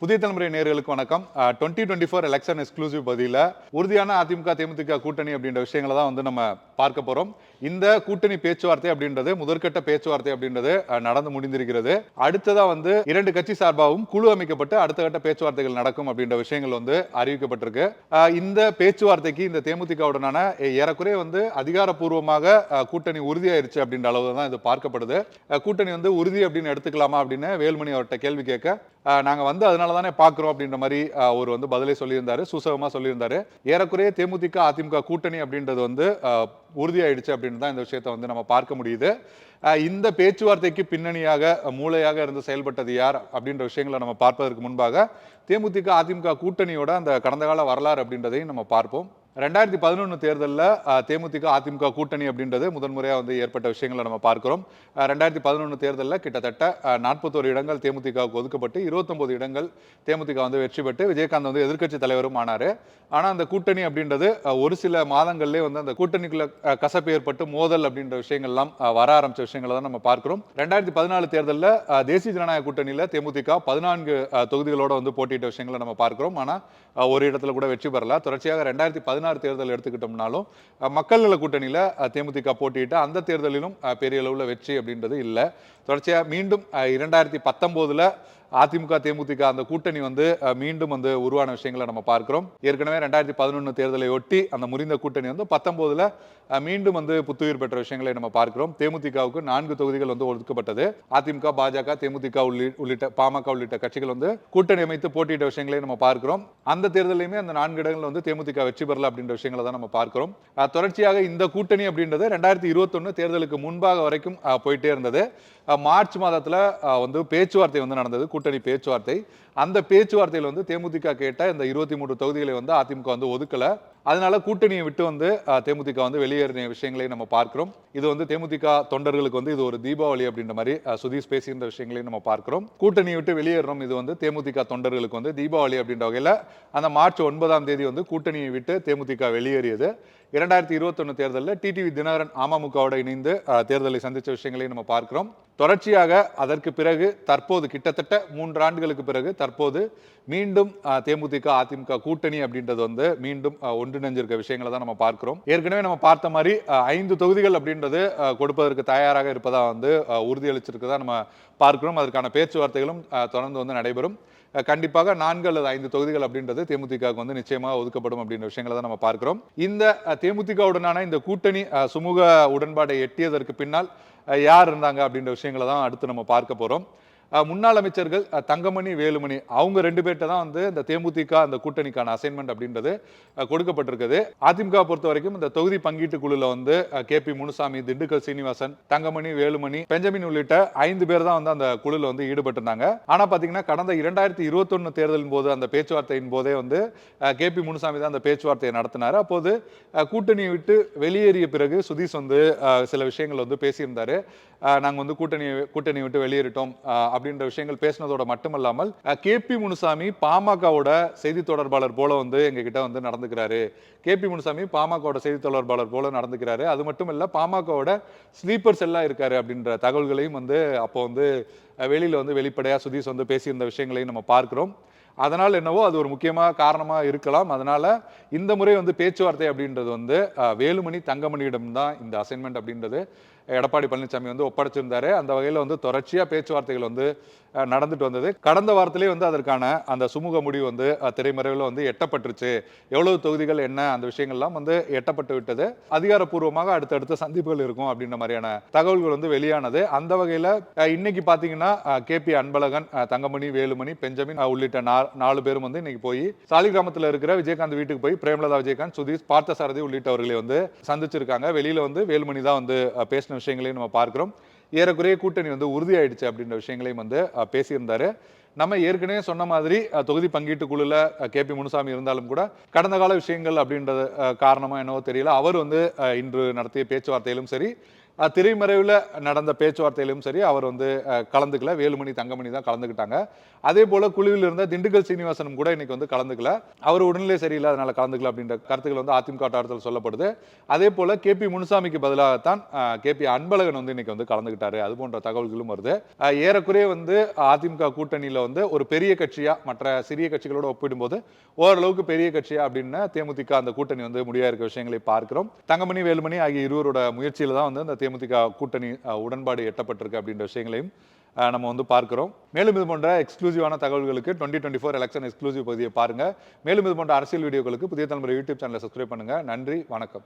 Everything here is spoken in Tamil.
புதிய தலைமுறை நேர்களுக்கு வணக்கம். Twenty twenty four election exclusive பதில உறுதியான அதிமுக தேமுதிக கூட்டணி அப்படின்ற விஷயங்களை தான் வந்து நம்ம பார்க்க போறோம். இந்த கூட்டணி பேச்சுவார்த்தை அப்படின்றது முதற்கட்ட பேச்சுவார்த்தை அப்படின்றது நடந்து முடிந்திருக்கிறது. அடுத்ததா வந்து இரண்டு கட்சி சார்பாகவும் குழு அமைக்கப்பட்டு அடுத்த கட்ட பேச்சுவார்த்தைகள் நடக்கும் அப்படின்ற விஷயங்கள் வந்து அறிவிக்கப்பட்டிருக்கு. இந்த பேச்சுவார்த்தைக்கு இந்த தேமுதிகவுடனான ஏறக்குறைய வந்து அதிகாரப்பூர்வமாக கூட்டணி உறுதியாயிருச்சு அப்படின்ற அளவு தான் இது பார்க்கப்படுது. கூட்டணி வந்து உறுதி அப்படின்னு எடுத்துக்கலாமா அப்படின்னு வேலுமணி அவர்கிட்ட கேள்வி கேட்க நாங்கள் நாங்க வந்து அதனால தானே பார்க்குறோம் அப்படின்ற மாதிரி அவர் வந்து பதிலை சொல்லியிருந்தாரு சுசகமா சொல்லியிருந்தாரு. ஏறக்குறைய தேமுதிக அதிமுக கூட்டணி அப்படின்றது வந்து உறுதியாயிடுச்சு அப்படின்னு தான் இந்த விஷயத்தை வந்து நம்ம பார்க்க முடியுது. இந்த பேச்சுவார்த்தைக்கு பின்னணியாக மூளையாக இருந்து செயல்பட்டது யார் அப்படின்ற விஷயங்களை நம்ம பார்ப்பதற்கு முன்பாக தேமுதிக அதிமுக கூட்டணியோட அந்த கடந்த கால வரலாறு அப்படின்றதையும் நம்ம பார்ப்போம். ரெண்டாயிரத்தி பதினொன்று தேர்தலில் தேமுதிக அதிமுக கூட்டணி அப்படின்றது முதன்முறையாக வந்து ஏற்பட்ட விஷயங்களை நம்ம பார்க்கிறோம். ரெண்டாயிரத்தி பதினொன்று தேர்தலில் கிட்டத்தட்ட நாற்பத்தோரு இடங்கள் தேமுதிகவுக்கு ஒதுக்கப்பட்டு இருபத்தொன்பது இடங்கள் தேமுதிக வந்து வெற்றி பெற்று விஜயகாந்த் வந்து எதிர்க்கட்சி தலைவரும் ஆனார். ஆனால் அந்த கூட்டணி அப்படின்றது ஒரு சில மாதங்கள்லேயே வந்து அந்த கூட்டணிக்குள்ள கசப்பு ஏற்பட்டு மோதல் அப்படின்ற விஷயங்கள்லாம் வர ஆரம்பிச்ச விஷயங்களை தான் நம்ம பார்க்கிறோம். ரெண்டாயிரத்தி பதினாலு தேர்தலில் தேசிய ஜனநாயக கூட்டணியில் தேமுதிக பதினான்கு தொகுதிகளோடு தொகுதிகளோட வந்து போட்டியிட்ட விஷயங்களை நம்ம பார்க்கிறோம். ஆனால் ஒரு இடத்துல கூட வெற்றி பெறல. தொடர்ச்சியாக ரெண்டாயிரத்தி பதினாறு தேர்தல் எடுத்துக்கிட்டோம்னாலும் மக்கள் நல கூட்டணியில் தேமுதிக போட்டியிட்ட அந்த தேர்தலிலும் பெரிய அளவில் வெற்றி அப்படின்றது இல்லை. தொடர்ச்சியாக மீண்டும் இரண்டாயிரத்தி பத்தொம்போதில் அதிமுக தேமுதிக அந்த கூட்டணி வந்து மீண்டும் வந்து உருவான விஷயங்களை நம்ம பார்க்கிறோம். ஏற்கனவே ரெண்டாயிரத்தி பதினொன்று தேர்தலை ஒட்டி அந்த முறிந்த கூட்டணி வந்து பத்தொம்போதில் மீண்டும் வந்து புத்துயிர் பெற்ற விஷயங்களை நம்ம பார்க்கிறோம். தேமுதிகவுக்கு நான்கு தொகுதிகள் வந்து ஒதுக்கப்பட்டது. அதிமுக பாஜக தேமுதிக உள்ளிட்ட பாமக உள்ளிட்ட கட்சிகள் வந்து கூட்டணி அமைத்து போட்டியிட்ட விஷயங்களை நம்ம பார்க்கிறோம். அந்த தேர்தலையுமே அந்த நான்கு இடங்கள் வந்து தேமுதிக வெற்றி பெறல அப்படின்ற விஷயங்களை தான் நம்ம பார்க்கிறோம். தொடர்ச்சியாக இந்த கூட்டணி அப்படின்றது ரெண்டாயிரத்தி இருபத்தொன்னு தேர்தலுக்கு முன்பாக வரைக்கும் போயிட்டே இருந்தது. மார்ச் மாதத்துல வந்து பேச்சுவார்த்தை வந்து நடந்தது. கூட்டணி பேச்சுவார்த்தை அந்த பேச்சுவார்த்தையில் வந்து தேமுதிக கேட்ட இந்த இருபத்தி மூன்று தொகுதிகளை வந்து அதிமுக வந்து ஒதுக்கல. அதனால கூட்டணியை விட்டு வந்து தேமுதிக வந்து வெளியேறின விஷயங்களையும் நம்ம பார்க்கிறோம். இது வந்து தேமுதிக தொண்டர்களுக்கு வந்து இது ஒரு தீபாவளி அப்படின்ற மாதிரி சுதீஷ் பேசுகின்ற விஷயங்களையும் நம்ம பார்க்கிறோம். கூட்டணியை விட்டு வெளியேறணும் இது வந்து தேமுதிக தொண்டர்களுக்கு வந்து தீபாவளி அப்படின்ற வகையில் அந்த மார்ச் ஒன்பதாம் தேதி வந்து கூட்டணியை விட்டு தேமுதிக வெளியேறியது. இரண்டாயிரத்தி இருபத்தொன்னு தேர்தலில் டிடிவி தினகரன் அமமுகவோட இணைந்து தேர்தலை சந்தித்த விஷயங்களையும் நம்ம பார்க்கிறோம். தொடர்ச்சியாக அதற்கு பிறகு தற்போது கிட்டத்தட்ட மூன்று ஆண்டுகளுக்கு பிறகு தற்போது மீண்டும் தேமுதிக அதிமுக கூட்டணி அப்படின்றது வந்து மீண்டும் ஒன்றிணைஞ்சிருக்க விஷயங்களை தான் நம்ம பார்க்கிறோம். ஏற்கனவே நம்ம பார்த்த மாதிரி ஐந்து தொகுதிகள் அப்படின்றது கொடுப்பதற்கு தயாராக இருப்பதா வந்து உறுதியளிச்சிருக்கதா நம்ம பார்க்கிறோம். அதற்கான பேச்சுவார்த்தைகளும் தொடர்ந்து வந்து நடைபெறும். கண்டிப்பாக நான்கு அல்லது ஐந்து தொகுதிகள் அப்படின்றது தேமுதிகவுக்கு வந்து நிச்சயமாக ஒதுக்கப்படும் அப்படின்ற விஷயங்களை தான் நம்ம பார்க்கிறோம். இந்த தேமுதிகவுடனான இந்த கூட்டணி சுமூக உடன்பாடை எட்டியதற்கு பின்னால் யார் இருந்தாங்க அப்படின்ற விஷயங்களை தான் அடுத்து நம்ம பார்க்க போகிறோம் முன்னாள் அமைச்சர்கள் தங்கமணி வேலுமணி அவங்க ரெண்டு பேர்ட்ட தான் வந்து இந்த தேமுதிக அந்த கூட்டணிக்கான அசைன்மெண்ட் அப்படின்றது கொடுக்கப்பட்டிருக்குது. அதிமுக பொறுத்த வரைக்கும் இந்த தொகுதி பங்கீட்டு குழுல வந்து கே. பி. முனுசாமி திண்டுக்கல் சீனிவாசன் தங்கமணி வேலுமணி பெஞ்சமின் உள்ளிட்ட ஐந்து பேர் தான் வந்து அந்த குழுல வந்து ஈடுபட்டிருந்தாங்க. ஆனா பாத்தீங்கன்னா கடந்த இரண்டாயிரத்தி இருபத்தொன்னு தேர்தலின் போது அந்த பேச்சுவார்த்தையின் போதே வந்து கே. பி. முனுசாமி தான் அந்த பேச்சுவார்த்தையை நடத்தினார். அப்போது கூட்டணியை விட்டு வெளியேறிய பிறகு சுதீஷ் வந்து சில விஷயங்கள் வந்து பேசியிருந்தாரு. நாங்கள் வந்து கூட்டணி கூட்டணி விட்டு வெளியேறிட்டோம். அப்படின்ற விஷயங்கள் பேசினதோட மட்டுமல்லாமல் கே. பி. முனுசாமி பாமகவோட செய்தி தொடர்பாளர் போல வந்து எங்ககிட்ட வந்து நடந்துக்கிறாரு. கே. பி. முனுசாமி பாமகவோட செய்தி தொடர்பாளர் போல நடந்துக்கிறாரு. அது மட்டும் இல்ல பாமகவோட ஸ்லீப்பர்ஸ் எல்லாம் இருக்காரு அப்படின்ற தகவல்களையும் வந்து அப்போ வந்து வெளியில் வந்து வெளிப்படையாக சுதீஷ் வந்து பேசியிருந்த விஷயங்களையும் நம்ம பார்க்கிறோம். அதனால் என்னவோ அது ஒரு முக்கியமாக காரணமாக இருக்கலாம். அதனால் இந்த முறை வந்து பேச்சுவார்த்தை அப்படின்றது வந்து வேலுமணி தங்கமணியிடம் தான் இந்த அசைன்மெண்ட் அப்படின்றது. எடப்பாடி பழனிசாமி வந்து ஒப்படைச்சிருந்தாரு. அந்த வகையில் வந்து தொடர்ச்சியாக பேச்சுவார்த்தைகள் வந்து நடந்துட்டு வந்தது. கடந்த வாரத்திலே வந்து அதற்கான அந்த சுமூக முடிவு வந்து திரைமறைவில் வந்து எட்டப்பட்டுருச்சு. எவ்வளவு தொகுதிகள் என்ன அந்த விஷயங்கள்லாம் வந்து எட்டப்பட்டு விட்டது. அதிகாரப்பூர்வமாக அடுத்தடுத்த சந்திப்புகள் இருக்கும் அப்படின்ற மாதிரியான தகவல்கள் வந்து வெளியானது. அந்த வகையில் இன்னைக்கு பார்த்தீங்கன்னா கே பி அன்பழகன் தங்கமணி வேலுமணி பெஞ்சமின் உள்ளிட்ட நா- நாலு பேரும் வந்து இன்னைக்கு போய் சாலிகிராமத்தில் இருக்கிற விஜயகாந்த் வீட்டுக்கு போய் பிரேமலதா விஜயகாந்த் சுதீஷ் பார்த்தசாரதி உள்ளிட்டவர்களை வந்து சந்திச்சிருக்காங்க. வெளியில வந்து வேலுமணி தான் வந்து பேசின விஷயங்களையும் நம்ம பார்க்கிறோம். ஏறக்குறைய கூட்டணி வந்து உறுதியாயிடுச்சு அப்படின்ற விஷயங்களையும் வந்து பேசியிருந்தாரு. நம்ம ஏற்கனவே சொன்ன மாதிரி தொகுதி பங்கீட்டு குழுல கே. பி. முனுசாமி இருந்தாலும் கூட கடந்த கால விஷயங்கள் அப்படின்றது காரணமா என்னவோ தெரியல. அவர் வந்து இன்று நடத்திய பேச்சுவார்த்தையிலும் சரி திரைமறைவில் நடந்த பேச்சுவார்த்தையிலும் சரி அவர் வந்து கலந்துக்கல. வேலுமணி தங்கமணி தான் கலந்துக்கிட்டாங்க. அதே போல் குழுவில் இருந்த திண்டுக்கல் சீனிவாசனும் கூட இன்னைக்கு வந்து கலந்துக்கல. அவர் உடல்நிலை சரியில்லை அதனால கலந்துக்கல அப்படின்ற கருத்துக்கள் வந்து அதிமுக வட்டாரத்தில் சொல்லப்படுது. அதே போல் கே பி முனுசாமிக்கு பதிலாகத்தான் கே பி அன்பழகன் வந்து இன்னைக்கு வந்து கலந்துக்கிட்டாரு. அது போன்ற தகவல்களும் வருது. ஏறக்குறைய வந்து அதிமுக கூட்டணியில் வந்து ஒரு பெரிய கட்சியாக மற்ற சிறிய கட்சிகளோடு ஒப்பிடும்போது ஓரளவுக்கு பெரிய கட்சியா அப்படின்னு தேமுதிக அந்த கூட்டணி வந்து முடியா இருக்க விஷயங்களை பார்க்கிறோம். தங்கமணி வேலுமணி ஆகிய இருவரோட முயற்சியில் தான் வந்து அந்த தேமுதிக கூட்டணி உடன்பாடு எட்டப்பட்டிருக்கு அப்படின்ற விஷயங்களையும் நம்ம வந்து பார்க்கிறோம். மேலும் இது போன்ற எக்ஸ்க்ளூசிவான தகவல்களுக்கு twenty twenty four election exclusive பகுதியை பாருங்கள் மேலும் இது போன்ற அரசியல் வீடியோக்களுக்கு புதிய தலைமுறை யூடியூப் சேனலை சப்ஸ்கிரைப் பண்ணுங்கள் நன்றி வணக்கம்.